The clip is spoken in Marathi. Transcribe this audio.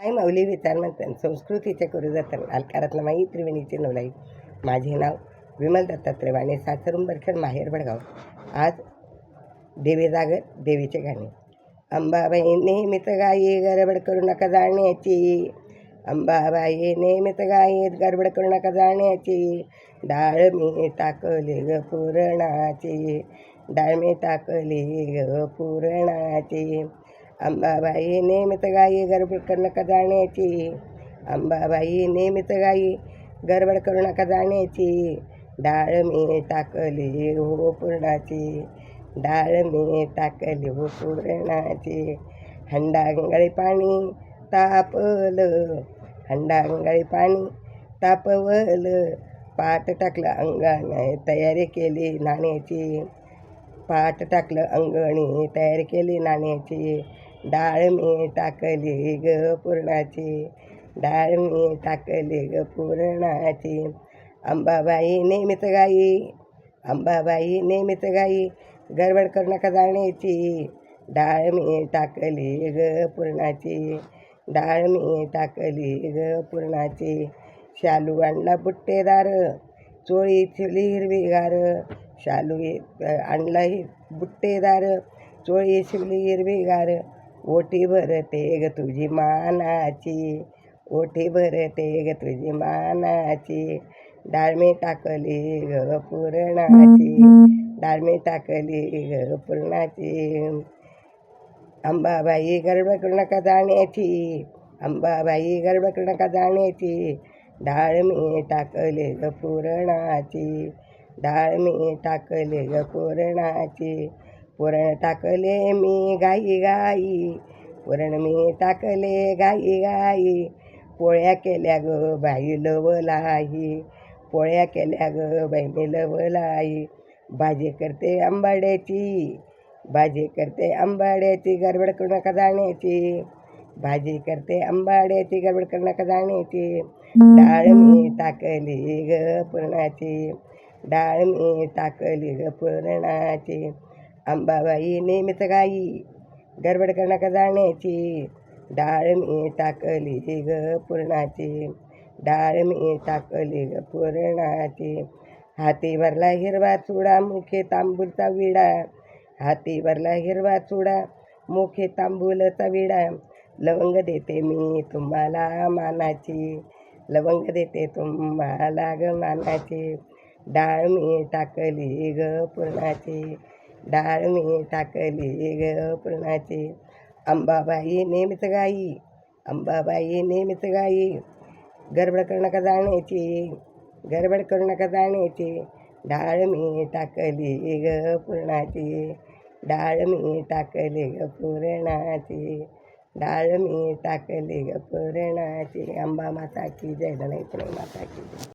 आई माऊली म्हणतात संस्कृतीचे करू जतन अलकारातला माई त्रिवेणीची नवलाई. माझे नाव विमल दत्तात्रय वाणे सासर माहेर बडगाव आज देवी जागर देवीचे गाणे. अंबाबाई नेहमीच गाई गडबड करू नका जाण्याची. अंबाबाई नेहमीच गाई गडबड करू नका जाण्याची. डाळ मी टाकली ग पुरणाची. डाळ मी टाकली ग पुरणाची. अंबाबाई नेहमीच गाई गडबड करू नका जाण्याची अंबाबाई नेहमीच गाई गडबड करू नका जाण्याची डाळ मी टाकली हो पुरणाची डाळ मी टाकली हो पूर्णाची हंडांगळी पाणी तापलं हंडांगळी पाणी तापवलं पाट टाकलं अंगाने तयारी केली नाण्याची पाट टाकलं अंगणी तयारी केली नाण्याची डाळ मी टाकली ग पूर्णाची. डाळ मी टाकली ग पूर्णाची. अंबाबाई नेहमीच गाई. अंबाबाई नेहमीच गाई. गडबड करू नका जाण्याची. डाळ मी टाकली ग पूर्णाची. डाळ मी टाकली ग पूर्णाची. शालू आणला बुट्टेदार. चोळी चिली हिरवीगार. शालू आणला बुट्टेदार. चोळी शिवली हिरवीगार. ओटी भरते ग तुझी मानाची. ओठी भरते ग तुझी मानाची. डाळ मी टाकली ग पुरणाची. डाळ मी टाकली ग पुरणाची. अंबाबाई गडबड करू नका जाण्याची. अंबाबाई गडबड करू नका जाण्याची. डाळ मी टाकले ग पुरणाची. डाळ मी टाकले ग पुरणाची. पुरण टाकले मी गाई गाई पुरण मी टाकले गाई गाई. पोळ्या केल्या ग बाई लवलाई पोळ्या केल्या ग बहिणी लवलाई भाजी करते आंबाड्याची भाजी करते आंबाड्याची गडबड करू नका जाण्याची. भाजी करते आंबाड्याची गडबड करू नका जाण्याची. डाळ मी टाकली ग पुरणाची डाळ मी टाकली ग पुरणाची. अंबाबाई नेहमीच गाई गडबड करू जाण्याची डाळ मी टाकली ग पुरणाची डाळ मी टाकली ग पुरणाची. हाती भरला हिरवा चुडा मुखे तांबूलचा विडा. हाती भरला हिरवा चुडा मुखे तांबूलचा विडा. लवंग देते मी तुम्हाला मानाची लवंग देते तुम्हाला ग मानाची. डाळ मी टाकली ग पुरणाची. डाळ मी टाकली ग पुरणाची. अंबाबाई नेहमीच गाई. अंबाबाई नेहमीच गाई. गडबड करू नका जाण्याची. गडबड करू नका जाण्याची. डाळ मी टाकली ग पुरणाची. डाळ मी टाकली ग पुरणाची. डाळ मी टाकली ग पुरणाची. अंबा माता की जय. नाही माता की